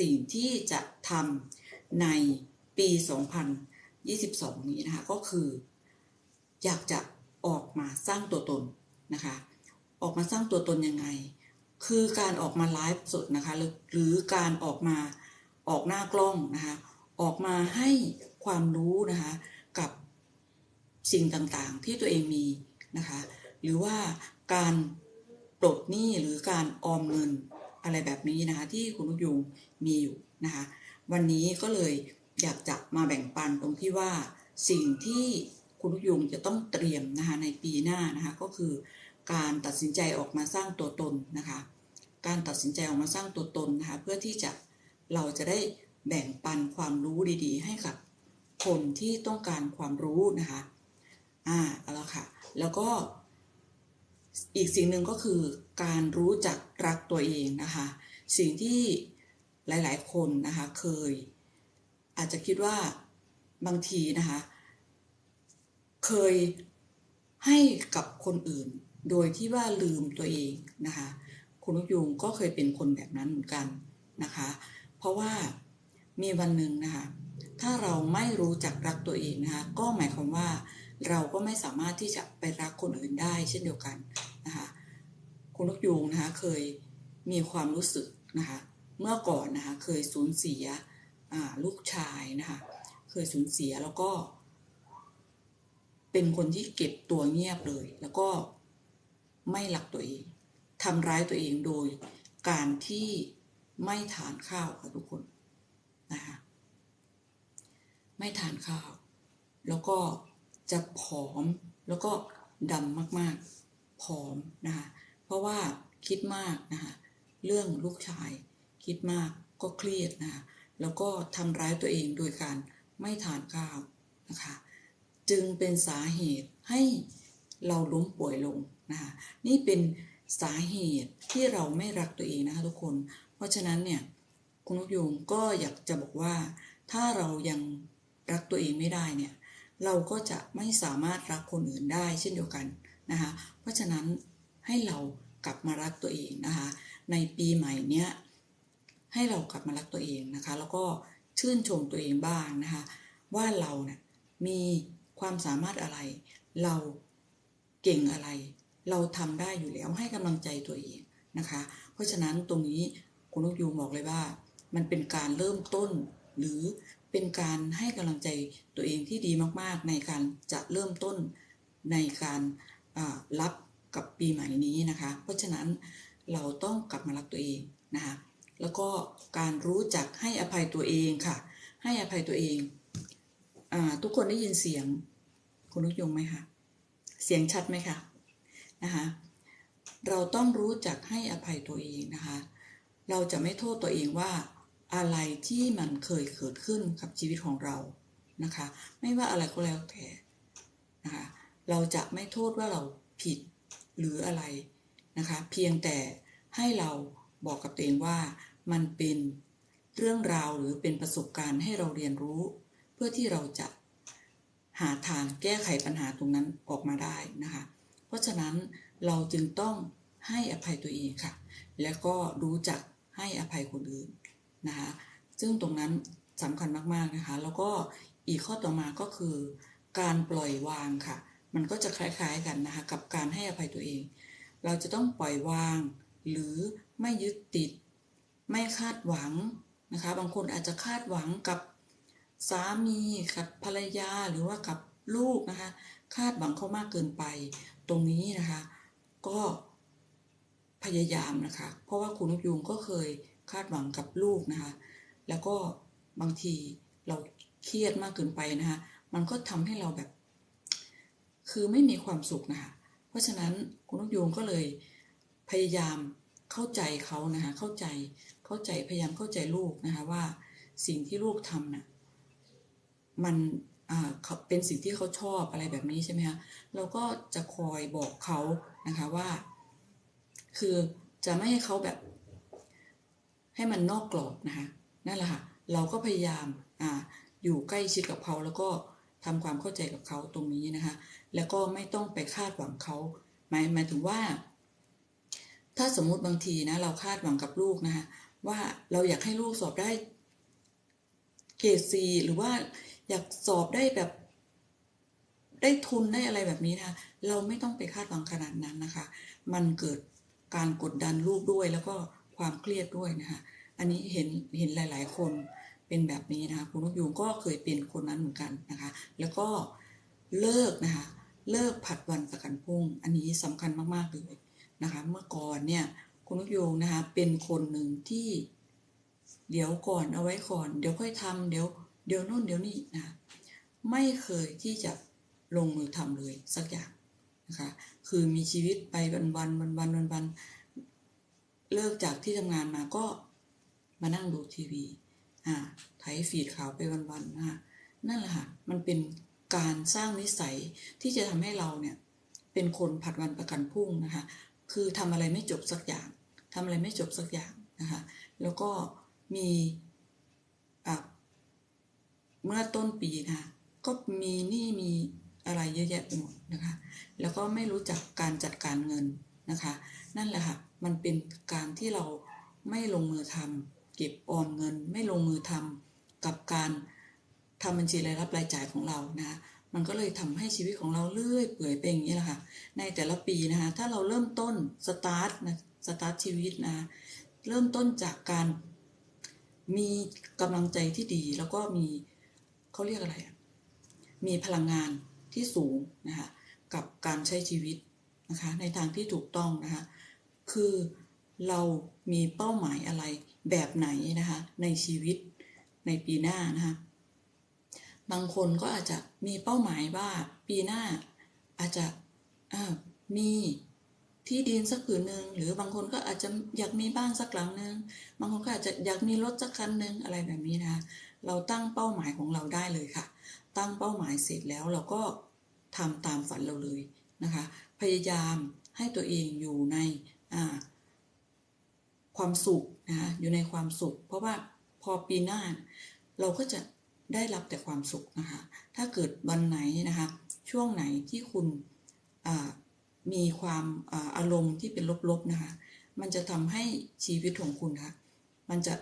สิ่งที่จะทำในปี 2022 นี้นะคะ ก็คือ อยากจะออกมาสร้างตัวตนนะคะ ออกมาสร้างตัวตนยังไง คือการออกมาไลฟ์สดนะคะหรือหรือการออกมาออกหน้ากล้องนะคะ ออกมาให้ความรู้นะคะ กับสิ่งต่างๆ ที่ตัวเองมีนะคะ หรือว่าการปลดหนี้หรือการออมเงิน อะไรแบบนี้นะคะ ที่คุณลูกยุงมีอยู่นะคะ วันนี้ก็เลยอยากจะมาแบ่งปันตรงที่ว่าสิ่งที่คุณลูกยุงจะต้องเตรียมนะคะในปีหน้านะคะก็คือการตัดสินใจออกมาสร้างตัวตนนะคะ การตัดสินใจออกมาสร้างตัวตนนะคะเพื่อที่จะเราจะได้แบ่งปันความรู้ดีๆ ให้กับคนที่ต้องการความรู้นะคะอ่าเอาละค่ะ แล้วก็ อีกสิ่งหนึ่งก็คือการรู้จักรักตัวเองนะคะ สิ่งที่หลายๆ คนนะคะเคย อาจจะคิดว่าบางทีนะคะเคยให้กับคนอื่น โดยที่ว่าลืมตัวเองนะคะคุณลูกยุงก็เคยเป็นคนแบบนั้นเหมือนกันนะคะ เพราะว่ามีวันหนึ่งนะคะ ถ้าเราไม่รู้จักรักตัวเองนะคะ ก็หมายความว่าเราก็ไม่สามารถที่จะไปรักคนอื่นได้เช่นเดียวกัน นะคะคุณลูกยุงนะคะเคยมีความรู้สึกนะคะเมื่อก่อนนะคะเคยสูญเสียลูกชายนะคะเคยสูญเสียแล้วก็ เป็นคนที่เก็บตัวเงียบเลย แล้วก็ไม่รักตัวเองทำร้ายตัวเองโดยการที่ไม่ทานข้าวค่ะทุกคนนะคะไม่ทานข้าว แล้วก็จะผอมแล้วก็ดำมากๆ ผอมนะคะเพราะว่าคิดมากนะคะเรื่องลูกชาย คิดมากก็เครียดนะคะแล้วก็ทำร้ายตัวเองโดยการไม่ทานข้าวนะคะจึงเป็นสาเหตุให้เราล้มป่วยลงนะคะนี่เป็นสาเหตุที่เราไม่รักตัวเองนะคะทุกคน เพราะฉะนั้นเนี่ยคุณลูกยงก็อยากจะบอกว่า ถ้าเรายังรักตัวเองไม่ได้เนี่ยเราก็จะไม่สามารถรักคนอื่นได้เช่นเดียวกัน นะคะเพราะฉะนั้นให้เรากลับมารักตัวเองนะคะในปีใหม่เนี้ยให้เรากลับมารักตัวเองนะคะ แล้วก็ชื่นชมตัวเองบ้างนะคะ ว่าเราเนี่ยมีความสามารถอะไร เราเก่งอะไร เราทำได้อยู่แล้วให้กำลังใจตัวเองนะคะ เพราะฉะนั้นตรงนี้คุณลูกยูบอกเลยว่า มันเป็นการเริ่มต้น หรือเป็นการให้กำลังใจตัวเองที่ดีมากๆ ในการจะเริ่มต้นในการ รับกับปีใหม่นี้นะคะ เพราะฉะนั้นเราต้องกลับมารักตัวเองนะคะแล้วก็การรู้จักให้อภัยตัวเองค่ะ ให้อภัยตัวเองอทุกคนได้ยินเสียงคุณลูกยงไหมคะเสียงชัดไหมคะนะคะเราต้องรู้จักให้อภัยตัวเองนะคะ เราจะไม่โทษตัวเองว่าอะไรที่มันเคยเกิดขึ้นกับชีวิตของเรานะคะ ไม่ว่าอะไรก็แล้วแต่นะคะ เราจะไม่โทษว่าเราผิดหรืออะไรนะคะ เพียงแต่ให้เราบอกกับตัวเองว่ามันเป็นเรื่องราวหรือเป็นประสบการณ์ให้เราเรียนรู้ เพื่อที่เราจะหาทางแก้ไขปัญหาตรงนั้นออกมาได้นะคะ เพราะฉะนั้นเราจึงต้องให้อภัยตัวเองค่ะ แล้วก็รู้จักให้อภัยคนอื่นนะคะ ซึ่งตรงนั้นสำคัญมากๆนะคะ แล้วก็อีกข้อต่อมาก็คือ การปล่อยวางค่ะ มันก็จะคล้ายๆกันนะคะกับการให้อภัยตัวเอง เราจะต้องปล่อยวาง หรือไม่ยึดติด ไม่คาดหวังนะคะบางคนอาจจะคาดหวังกับสามีกับภรรยาหรือว่ากับลูกนะคะคาดหวังเขามากเกินไป ตรงนี้นะคะก็พยายามนะคะ เพราะว่าคุณลูกยุงก็เคยคาดหวังกับลูกนะคะ แล้วก็บางทีเราเครียดมากเกินไปนะคะ มันก็ทำให้เราแบบ คือไม่มีความสุขนะคะเพราะฉะนั้นคุณลูกยงก็เลยพยายามเข้าใจเขานะคะเข้าใจเข้าใจพยายามเข้าใจลูกนะคะว่าสิ่งที่ลูกทำนะ่ะมันอ่าเป็นสิ่งที่เขาชอบอะไรแบบนี้ใช่ไหมคะเราก็จะคอยบอกเขานะคะว่า คือจะไม่ให้เขาแบบ ให้มันนอกกรอบนะคะนั่นแหละค่ะเราก็พยายามออยู่ใกล้ชิดกับเขาแล้วก็ทำความเข้าใจกับเขาตรงนี้นะคะ แล้วก็ไม่ต้องไปคาดหวังเขาหมายหมายถึงว่า ถ้าสมมุติบางทีนะ เราคาดหวังกับลูกนะคะว่าเราอยากให้ลูกสอบได้เกรดซีหรือว่าอยากสอบได้แบบ ได้ทุนได้อะไรแบบนี้นะคะเราไม่ต้องไปคาดหวังขนาดนั้นนะคะ มันเกิดการกดดันลูกด้วยแล้วก็ความเครียดด้วยนะคะอันนี้เห็นเห็นหลาย ๆ คนเป็นแบบนี้นะคะคุณนกยูงก็เคยเป็นคนนั้นเหมือนกันนะคะ แล้วก็เลิกนะคะ เลิกผัดวันประกันพรุ่ง อันนี้สำคัญมากๆเลยนะคะเมื่อก่อนเนี่ยคุณนกยูงนะคะเป็นคนหนึ่งที่เดี๋ยวก่อนเอาไว้ก่อน เดี๋ยวค่อยทำเดี๋ยวเดี๋ยวนู่นเดี๋ยวนี่นะคะไม่เคยที่จะลงมือทำเลยสักอย่างนะคะคือมีชีวิตไปวันวันวันวันวันวันเลิกจากที่ทำงานมาก็มานั่งดูทีวีอ่าไถฟีดข่าวไปวันวันนะคะนั่นแหละค่ะมันเป็น การสร้างนิสัยที่จะทำให้เราเนี่ยเป็นคนผัดวันประกันพรุ่งนะคะ คือทำอะไรไม่จบสักอย่างทำอะไรไม่จบสักอย่างนะคะ แล้วก็มีอะเมื่อต้นปีนะคะก็มีหนี้มีอะไรเยอะแยะไปหมดนะคะ แล้วก็ไม่รู้จักการจัดการเงินนะคะ นั่นแหละค่ะ มันเป็นการที่เราไม่ลงมือทำเก็บออมเงิน ไม่ลงมือทำกับการ ทำบัญชีรายรับรายจ่ายของเรานะมันก็เลยทำให้ชีวิตของเราเลื่อยเปื่อยไปอย่างนี้แหละค่ะ ในแต่ละปีนะคะถ้าเราเริ่มต้นสตาร์ทนะสตาร์ทชีวิตนะเริ่มต้นจากการมีกำลังใจที่ดีแล้วก็มีเขาเรียกอะไร มีพลังงานที่สูงนะคะกับการใช้ชีวิตนะคะในทางที่ถูกต้องนะคะคือเรามีเป้าหมายอะไรแบบไหนนะคะในชีวิตในปีหน้านะคะ บางคนก็อาจจะมีเป้าหมายว่าปีหน้าอาจจะมีที่ดินสักผืนหนึ่งหรือบางคนก็อาจจะอยากมีบ้านสักหลังหนึ่งบางคนก็อาจจะอยากมีรถสักคันหนึ่งอะไรแบบนี้นะคะเราตั้งเป้าหมายของเราได้เลยค่ะ ตั้งเป้าหมายเสร็จแล้วเราก็ทำตามฝันเราเลยนะคะ พยายามให้ตัวเองอยู่ในความสุขนะคะอยู่ในความสุข เพราะว่าพอปีหน้าเราก็จะ ได้รับแต่ความสุขนะคะ ถ้าเกิดวันไหนนะคะ ช่วงไหนที่คุณมีความอารมณ์ที่เป็นลบๆนะคะ มันจะทำให้ชีวิตของคุณคะมันจะ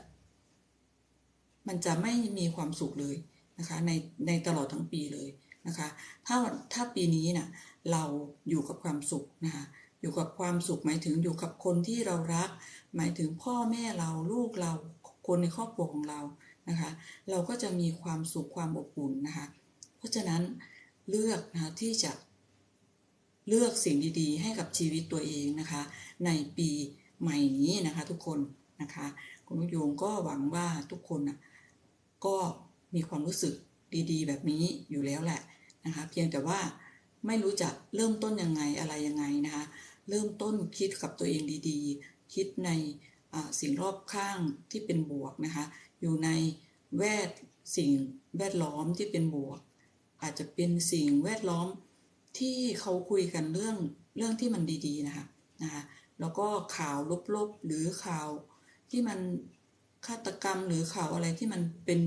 มันจะไม่มีความสุขเลยนะคะ ในในตลอดทั้งปีเลยนะคะ ถ้าถ้าปีนี้นะ่ะเราอยู่กับความสุขนะคะ อยู่กับความสุขหมายถึงอยู่กับคนที่เรารัก หมายถึงพ่อแม่เราลูกเราคนในครอบครัวของเรา นะคะ เราก็จะมีความสุขความอบอุ่นนะคะ เพราะฉะนั้นเลือกนะคะที่จะเลือกสิ่งดีๆ ให้กับชีวิตตัวเองนะคะ ในปีใหม่นี้นะคะทุกคนนะคะคุณผู้โยงก็หวังว่าทุกคนนะก็มีความรู้สึกดีๆ แบบนี้อยู่แล้วแหละนะคะ เพียงแต่ว่าไม่รู้จักเริ่มต้นยังไงอะไรยังไงนะคะ เริ่มต้นคิดกับตัวเองดีๆ คิดในสิ่งรอบข้างที่เป็นบวกนะคะ อยู่ในแวดสิ่งแวดล้อมที่เป็นบวก อาจจะเป็นสิ่งแวดล้อมที่เขาคุยกันเรื่องเรื่องที่มันดีๆนะคะนะคะแล้วก็ข่าวลบๆหรือข่าวที่มันฆาตกรรมหรือข่าวอะไรที่มันเป็น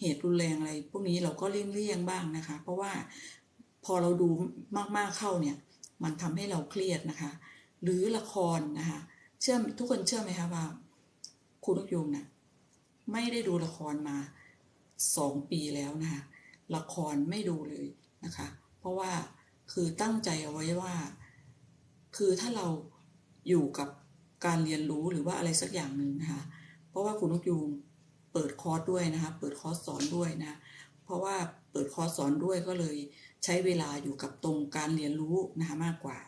เหตุรุนแรงอะไร พวกนี้เราก็เลี่ยงๆบ้างนะคะ เพราะว่าพอเราดูมากๆเข้าเนี่ยมันทำให้เราเครียดนะคะ หรือละครนะคะ เชื่อทุกคนเชื่อไหมคะว่าคุณลูกยุงนะ ไม่ได้ดูละครมาสองปีแล้วนะคะละครไม่ดูเลยนะคะ เพราะว่าคือตั้งใจเอาไว้ว่า คือถ้าเราอยู่กับการเรียนรู้หรือว่าอะไรสักอย่างหนึ่งนะคะเพราะว่าคุณนกยูงเปิดคอร์สด้วยนะคะ เปิดคอร์สสอนด้วยนะ เพราะว่าเปิดคอร์สสอนด้วยก็เลยใช้เวลาอยู่กับตรงการเรียนรู้นะคะมากกว่า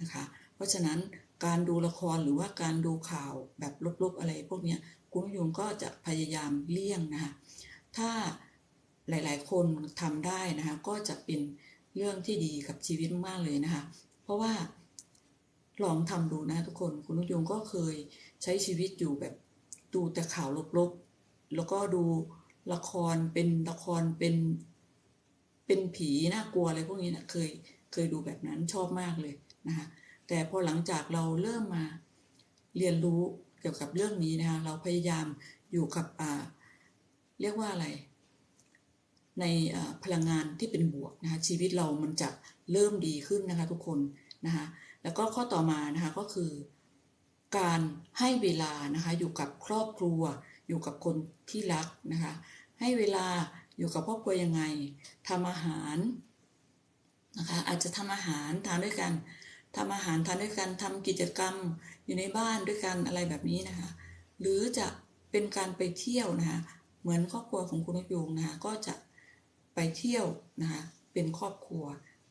นะคะ เพราะฉะนั้นการดูละครหรือว่าการดูข่าวแบบลบๆอะไรพวกนี้ คุณยงก็จะพยายามเลี่ยงนะคะถ้าหลายๆ คนทำได้นะคะก็จะเป็นเรื่องที่ดีกับชีวิตมากเลยนะคะ เพราะว่าลองทำดูนะทุกคนคุณยงก็เคยใช้ชีวิตอยู่แบบดูแต่ข่าวลบๆ แล้วก็ดูละครเป็นละครเป็นเป็นผีน่ากลัวอะไรพวกนี้นะเคยเคยดูแบบนั้นชอบมากเลยนะคะแต่พอหลังจากเราเริ่มมาเรียนรู้ กี่ยวกับเรื่องนี้นะคะเราพยายามอยู่กับเรียกว่าอะไร ในพลังงานที่เป็นบวกนะคะชีวิตเรามันจะเริ่มดีขึ้นนะคะทุกคนนะคะแล้วก็ข้อต่อมานะคะก็คือ การให้เวลานะคะอยู่กับครอบครัว อยู่กับคนที่รักนะคะให้เวลาอยู่กับครอบครัวยังไงทำอาหารนะคะอาจจะทำอาหารทานด้วยกัน ทำอาหารทานด้วยกันทำกิจกรรมอยู่ในบ้านด้วยกันอะไรแบบนี้นะคะ หรือจะเป็นการไปเที่ยวนะคะเหมือนครอบครัวของคุณนกยูงนะคะก็จะไปเที่ยวนะคะเป็นครอบครัว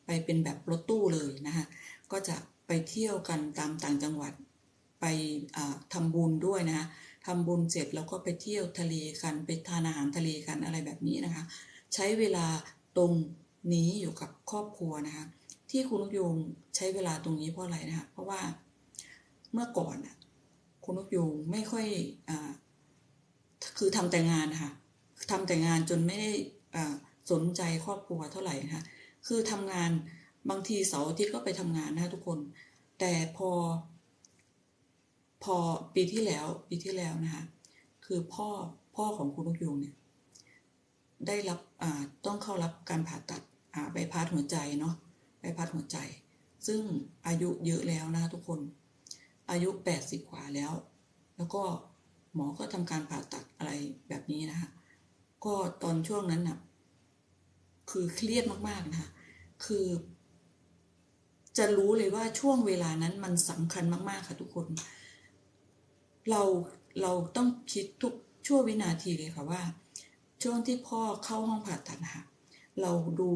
ไปเป็นแบบรถตู้เลยนะคะก็จะไปเที่ยวกันตามต่างจังหวัดไปทำบุญด้วยนะคะทำบุญเสร็จแล้วก็ไปเที่ยวทะเลกันไปทานอาหารทะเลกันอะไรแบบนี้นะคะ ใช้เวลาตรงนี้อยู่กับครอบครัวนะคะ ที่คุณนกยูงใช้เวลาตรงนี้เพราะอะไรนะคะเพราะว่าเมื่อก่อนอะคุณนกยูงไม่ค่อยอคือทำแต่งานนะคะทำแต่งานจนไม่ได้สนใจครอบครัวเท่าไหร่นะคะคือทำงานบางทีเสาร์อาทิตย์ก็ไปทำงานนะะทุกคน แต่พอ พอปีที่แล้วปีที่แล้วนะคะคือพ่อพ่อของคุณนกยูงเนี่ยได้รับต้องเข้ารับการผ่าตัดใบพัดหัวใจเนาะ ใบพัดหัวใจ ซึ่งอายุเยอะแล้วนะทุกคน อายุ 80กว่าแล้ว แล้วก็หมอก็ทำการผ่าตัดอะไรแบบนี้นะคะก็ตอนช่วงนั้นน่ะคือเครียดมากๆนะคะคือ จะรู้เลยว่าช่วงเวลานั้นมันสำคัญมากๆค่ะทุกคน เราเราต้องคิดทุกชั่ววินาทีเลยค่ะว่า ช่วงที่พ่อเข้าห้องผ่าตัดนะคะเราดู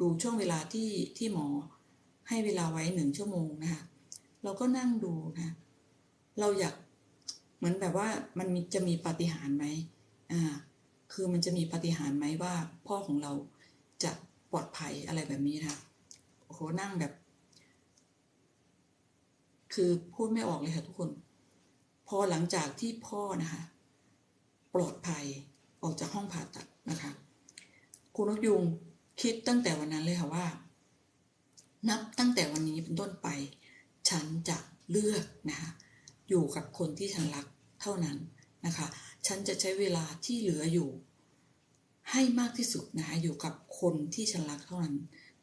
ดูช่วงเวลาที่ที่หมอให้เวลาไว้หนึ่งชั่วโมงนะคะเราก็นั่งดูนะ เราอยากเหมือนแบบว่ามันมจะมีปาฏิหาริย์ไหมอ่า คือมันจะมีปาฏิหาริย์ไหมว่า พ่อของเราจะปลอดภัยอะไรแบบนี้นะโอ้โหนั่งแบบ คือพูดไม่ออกเลยค่ะทุกคน พอหลังจากที่พ่อนะคะ ปลอดภัยออกจากห้องผ่าตัดนะคะ คุณนกยุง คิดตั้งแต่วันนั้นเลยค่ะว่า นับตั้งแต่วันนี้เป็นต้นไป ฉันจะเลือกนะคะอยู่กับคนที่ฉันรักเท่านั้นนะคะ ฉันจะใช้เวลาที่เหลืออยู่ ให้มากที่สุดนะคะอยู่กับคนที่ฉันรักเท่านั้น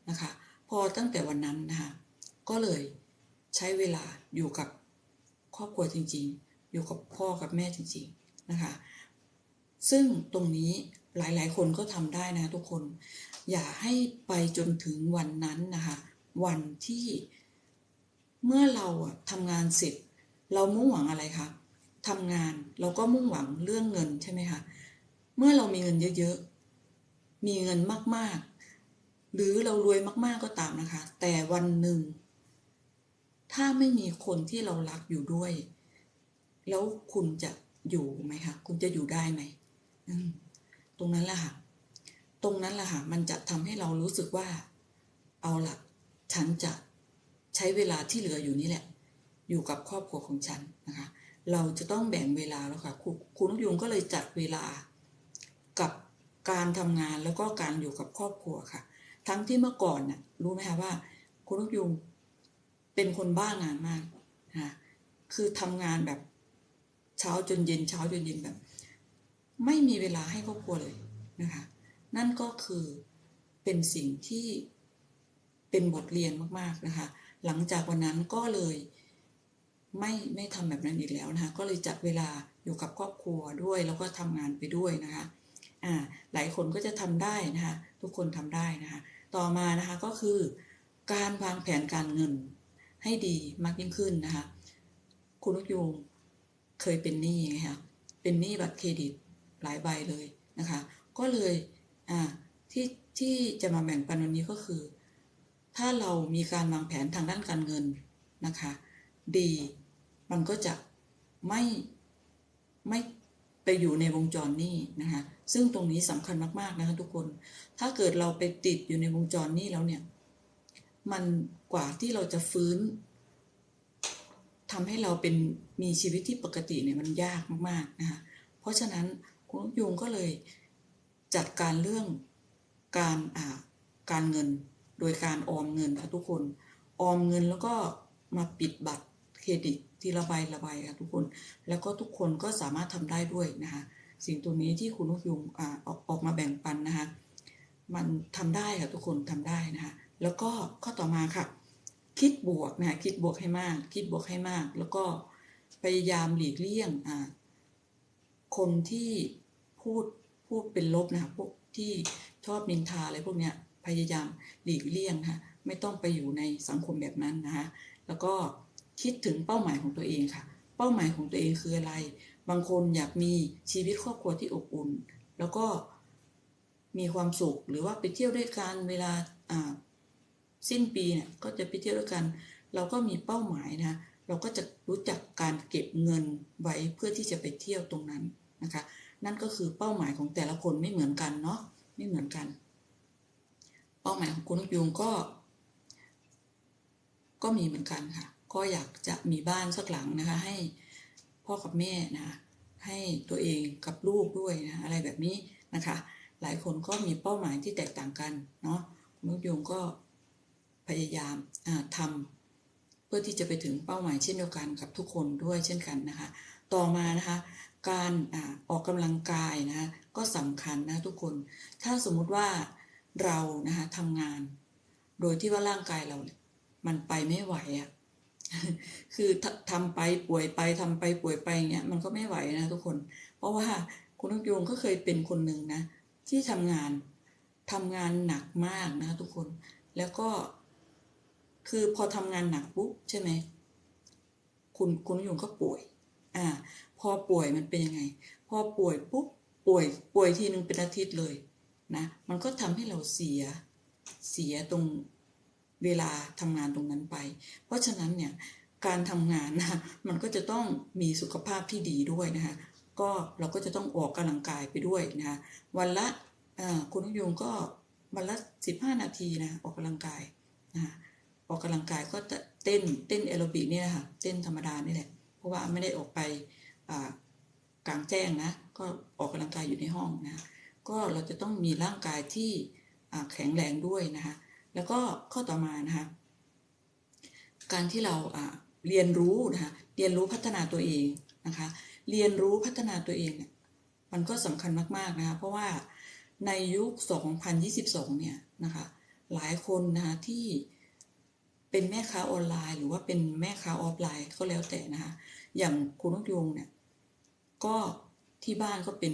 นะคะ พอตั้งแต่วันนั้นนะคะก็เลยใช้เวลาอยู่กับครอบครัวจริง ๆ อยู่กับพ่อกับแม่จริง ๆนะคะ ซึ่งตรงนี้ หลายๆ คนก็ทำได้นะทุกคน อย่าให้ไปจนถึงวันนั้นนะคะวันที่เมื่อเราทำงานเสร็จ เรามุ่งหวังอะไรคะทำงานเราก็มุ่งหวังเรื่องเงินใช่ไหมคะเมื่อเรามีเงินเยอะๆ มีเงินมากๆ หรือเรารวยมากๆก็ตามนะคะ แต่วันหนึ่ง ถ้าไม่มีคนที่เรารักอยู่ด้วย แล้วคุณจะอยู่ไหมคะ คุณจะอยู่ได้ไหม ตรงนั้นแหละค่ะ ตรงนั้นแหละค่ะ มันจะทำให้เรารู้สึกว่า เอาละฉันจะใช้เวลาที่เหลืออยู่นี่แหละ อยู่กับครอบครัวของฉันนะคะ เราจะต้องแบ่งเวลาแล้วค่ะคุณนกยุงก็เลยจัดเวลากับการทำงานแล้วก็การอยู่กับครอบครัวค่ะ ทั้งที่เมื่อก่อนน่ะรู้ไหมคะว่าคุณนกยุงเป็นคนบ้างานมากนะคือทำงานแบบเช้าจนเย็นเช้าจนเย็นแบบ ไม่มีเวลาให้ครอบครัวเลยนะคะ นั่นก็คือเป็นสิ่งที่เป็นบทเรียนมากๆนะคะ หลังจากวันนั้นก็เลยไม่ไม่ทำแบบนั้นอีกแล้วนะคะ ก็เลยจัดเวลาอยู่กับครอบครัวด้วย แล้วก็ทำงานไปด้วยนะคะอ่าหลายคนก็จะทำได้นะคะ ทุกคนทำได้นะคะ ต่อมานะคะก็คือการวางแผนการเงินให้ดีมากยิ่งขึ้นนะคะ คุณลูกยูงเคยเป็นหนี้ไงคะเป็นหนี้บัตรเครดิต หลายใบเลยนะคะ ก็เลยอ่าที่ที่จะมาแบ่งปันวันนี้ก็คือ ถ้าเรามีการวางแผนทางด้านการเงินนะคะ ดีมันก็จะไม่ไม่ไปอยู่ในวงจรนี้นะคะซึ่งตรงนี้สำคัญมากๆนะคะทุกคน ถ้าเกิดเราไปติดอยู่ในวงจรนี้แล้วเนี่ย มันกว่าที่เราจะฟื้นทำให้เราเป็นมีชีวิตที่ปกติเนี่ยมันยากมากๆนะคะ เพราะฉะนั้น คุณยุงก็เลยจัดการเรื่องการอ่าการเงินโดยการออมเงินค่ะทุกคน ออมเงินแล้วก็มาปิดบัตรเครดิตทีละใบละใบค่ะทุกคน แล้วก็ทุกคนก็สามารถทำได้ด้วยนะคะ สิ่งตัวนี้ที่คุณนุกยุงอ่าออกออกมาแบ่งปันนะคะ มันทำได้ค่ะทุกคนทำได้นะคะ แล้วก็ข้อต่อมาค่ะ คิดบวกนะคะคิดบวกให้มาก คิดบวกให้มาก แล้วก็พยายามหลีกเลี่ยงอ่าคนที่ พูดพูดเป็นลบนะคะพวกที่ชอบนินทาอะไรพวกเนี้ยพยายามหลีกเลี่ยงนะคะไม่ต้องไปอยู่ในสังคมแบบนั้นนะคะแล้วก็คิดถึงเป้าหมายของตัวเองค่ะ เป้าหมายของตัวเองคืออะไร บางคนอยากมีชีวิตครอบครัวที่อบอุ่น แล้วก็มีความสุขหรือว่าไปเที่ยวด้วยกันเวลาอ่าสิ้นปีเนี่ยก็จะไปเที่ยวด้วยกัน เราก็มีเป้าหมายนะเราก็จะรู้จักการเก็บเงินไว้เพื่อที่จะไปเที่ยวตรงนั้นนะคะ นั่นก็คือเป้าหมายของแต่ละคนไม่เหมือนกันเนาะไม่เหมือนกัน เป้าหมายของคุณนกยูงก็ ก็มีเหมือนกันค่ะ ก็อยากจะมีบ้านสักหลังนะคะ ให้พ่อกับแม่นะให้ตัวเองกับลูกด้วยนะอะไรแบบนี้นะคะ หลายคนก็มีเป้าหมายที่แตกต่างกันเนาะคุณนกยูงก็พยายามทำเพื่อที่จะไปถึงเป้าหมายเช่นเดียวกันกับทุกคนด้วยเช่นกันนะคะ ต่อมานะคะ การอออกกำลังกายนะก็สำคัญนะทุกคน ถ้าสมมุติว่าเรานะคะทำงาน โดยที่ว่าร่างกายเรา มันไปไม่ไหวอะ่ะคือทำไปป่วยไปทำไปป่วยไปเงี้ยมันก็ไม่ไหวนะทุกคน เพราะว่าคุณนุกยงก็เคยเป็นคนหนึ่งนะ ที่ทำงานทำงานหนักมากนะทุกคน แล้วก็ คือพอทำงานหนักปุ๊บใช่ไหมคุณคุณนุกยงก็ป่วย อ่า พอป่วยมันเป็นยังไง พอป่วยปุ๊บป่วยป่วยทีนึงเป็นอาทิตย์เลยนะ มันก็ทำให้เราเสียเสียตรงเวลาทำงานตรงนั้นไป เพราะฉะนั้นเนี่ยการทำงานนะมันก็จะต้องมีสุขภาพที่ดีด้วยนะคะก็เราก็จะต้องออกกำลังกายไปด้วยนะคะวันละคุณนุยงก็วันละ15นาทีนะออกกำลังกายนะออกกำลังกายก็เต้นเต้นแอโรบิกนี่แหละค่ะเต้นธรรมดานี่แหละ ราะว่าไม่ได้ออกไปกลางแจ้งนะ ก็ออกกำลังกายอยู่ในห้องนะ ก็เราจะต้องมีร่างกายที่แข็งแรงด้วยนะคะ แล้วก็ข้อต่อมานะคะ การที่เราเรียนรู้นะคะ เรียนรู้พัฒนาตัวเองนะคะ เรียนรู้พัฒนาตัวเองเนี่ย มันก็สำคัญมากๆนะคะ เพราะว่าในยุค 2022 เนี่ยนะคะ หลายคนนะคะที่ เป็นแม่ค้าออนไลน์ หรือว่าเป็นแม่ค้าออฟไลน์ก็แล้วแต่นะคะ อย่างคุณนกยงเนี่ย ก็ที่บ้านก็เป็น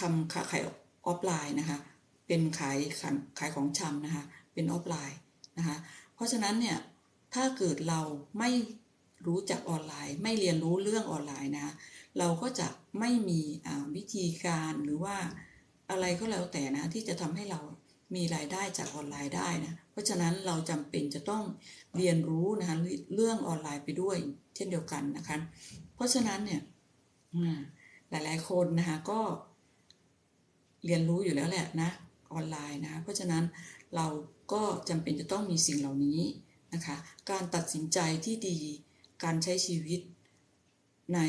ทำค้าขายออฟไลน์นะคะ เป็นขายขายของชำนะคะ เป็นออฟไลน์นะคะ เพราะฉะนั้นเนี่ย ถ้าเกิดเราไม่รู้จักออนไลน์ ไม่เรียนรู้เรื่องออนไลน์นะคะเราก็จะไม่มีวิธีการหรือว่าอะไรก็แล้วแต่นะที่จะทำให้เรา มีรายได้จากออนไลน์ได้นะ เพราะฉะนั้นเราจำเป็นจะต้องเรียนรู้นะคะเรื่องออนไลน์ไปด้วย เช่นเดียวกันนะคะ เพราะฉะนั้นเนี่ยหลายๆคนนะคะก็ เรียนรู้อยู่แล้วแหละนะออนไลน์นะเพราะฉะนั้นเราก็จำเป็นจะต้องมีสิ่งเหล่านี้นะคะ การตัดสินใจที่ดีการใช้ชีวิตใน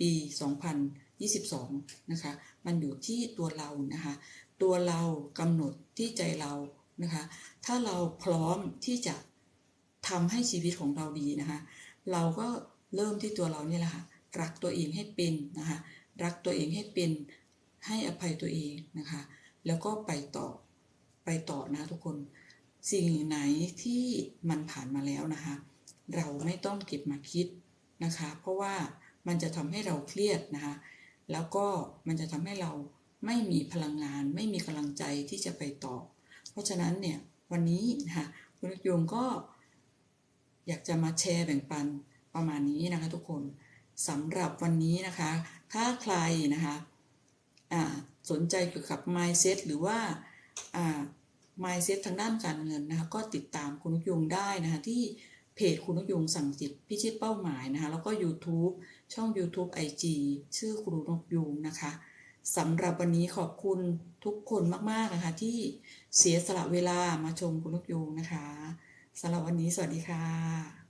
ปี 2022 นะคะ มันอยู่ที่ตัวเรานะคะ ตัวเรากำหนดที่ใจเรานะคะ ถ้าเราพร้อมที่จะทำให้ชีวิตของเราดีนะคะ เราก็เริ่มที่ตัวเราเนี่ยแหละค่ะรักตัวเองให้เป็นนะคะ รักตัวเองให้เป็นให้อภัยตัวเองนะคะ แล้วก็ไปต่อไปต่อนะทุกคน สิ่งไหนที่มันผ่านมาแล้วนะคะ เราไม่ต้องเก็บมาคิดนะคะ เพราะว่ามันจะทำให้เราเครียดนะคะ แล้วก็มันจะทำให้เรา ไม่มีพลังงาน ไม่มีกำลังใจที่จะไปต่อ เพราะฉะนั้นเนี่ยวันนี้นะคะคุณโยมก็อยากจะมาแชร์แบ่งปันประมาณนี้นะคะทุกคนสำหรับวันนี้นะคะ ถ้าใครนะคะสนใจเกี่ยวกับ mindset หรือว่า mindset ทางด้านการเงินนะคะก็ติดตามคุณนกยุงได้นะคะที่เพจคุณนกยุงสั่งจิตพิชิตเป้าหมายนะคะแล้วก็ YouTube ช่อง YouTube IG ชื่อคุณนกยุงนะคะ สำหรับวันนี้ขอบคุณทุกคนมาก ๆ นะคะ ที่เสียสละเวลามาชมคุณลูกยูงนะคะสำหรับวันนี้สวัสดีค่ะ